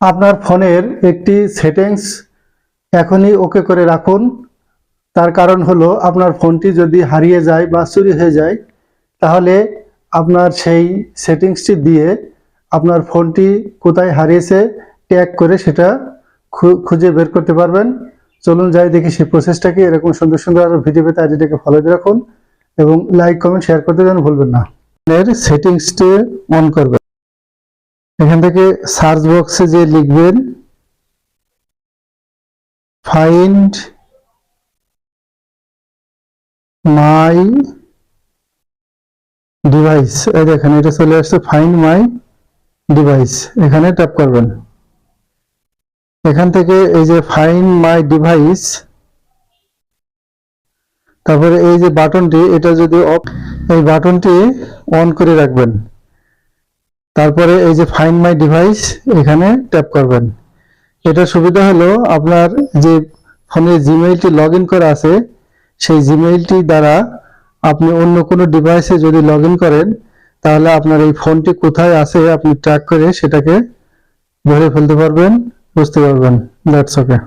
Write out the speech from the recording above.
আপনার ফোনের একটি সেটিংস এখনই ওকে করে রাখুন। তার কারণ হলো আপনার ফোনটি যদি হারিয়ে যায় বা চুরি হয়ে যায়, তাহলে আপনার সেই সেটিংসটি দিয়ে আপনার ফোনটি কোথায় হারিয়েছে ট্যাগ করে সেটা খুঁজে বের করতে পারবেন। চলুন যাই দেখি সেই প্রসেসটাকে। এরকম সুন্দর সুন্দর আরও ভিডিও পেতে আইডিটাকে ফলো রাখুন এবং লাইক কমেন্ট শেয়ার করতে যেন ভুলবেন না। এর সেটিংসটি অন করবেন। এখান থেকে সার্চ বক্সে যে লিখবেন ফাইন্ড মাই ডিভাইস এই দেখেন, এটা চলে আসছে ফাইন্ড মাই ডিভাইস এখানে ট্যাপ করবেন। এখান থেকে এই যে ফাইন্ড মাই ডিভাইস তারপরে এই যে বাটনটি এটা যদি অফ এই বাটনটি অন করে রাখবেন। তারপরে এই যে ফাইন্ড মাই ডিভাইস এখানে ট্যাপ করবেন। এটা সুবিধা হলো আপনার যে ফোনে জিমেইলটি লগ করা আছে, সেই জিমেইলটি দ্বারা আপনি অন্য কোনো ডিভাইসে যদি লগ করেন, তাহলে আপনার এই ফোনটি কোথায় আছে আপনি ট্র্যাক করে সেটাকে ধরে ফেলতে পারবেন, বুঝতে পারবেন। That's okay